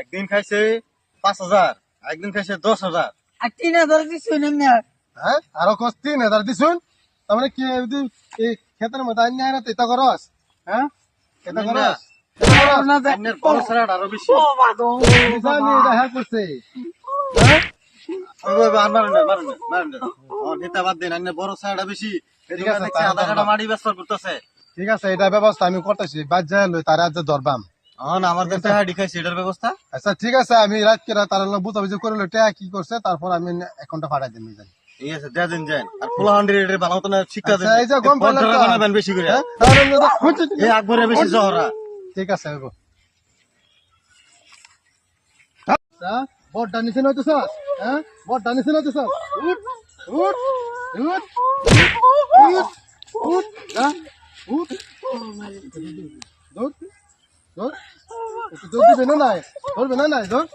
একদিন খাইছে পাঁচ হাজার একদিন খাইছে দশ হাজার। আর তিন হাজার দিচ্ছি নেমনি হ্যাঁ? আরও কস তিন হাজার দিছুন? তার মানে কি এই ক্ষেতের মধ্যে আইন না তেতা করস হ্যাঁ? তেতা করস হ্যাঁ ঠিক আছে, এটা ব্যবস্থা আমি করতেছি। বাদ যায় তারা ধরবাম। এখন আমার কাছে হাডি খাইছে এটার ব্যবস্থা? আচ্ছা ঠিক আছে আমি রাত কেরা তার বুঝাবুঝি করে টেয়া কি করছে তারপর আমি অ্যাকাউন্টটা পাঠাই দিন ঠিক আছে যা দিন যান আর পোলা হান্ডি রেটে বানাও তো না শিক্ষা আচ্ছা, এই যে গম তো। বানাবেন বেশি করে। হ্যাঁ? তাহলে আমি তো- হুঁচি, এই আকবরে বেশি জহরা। ঠিক আছে হইব। আচ্ছা বড়টা নিচে নইতেছ হ্যাঁ? বড়টা নিচে নইতেছ উঠ উঠ উঠ উঠ উঠ যা উঠ। দৌড় দৌড় একটু দৌড় দিবে না নাই ধরবে না নাই ধর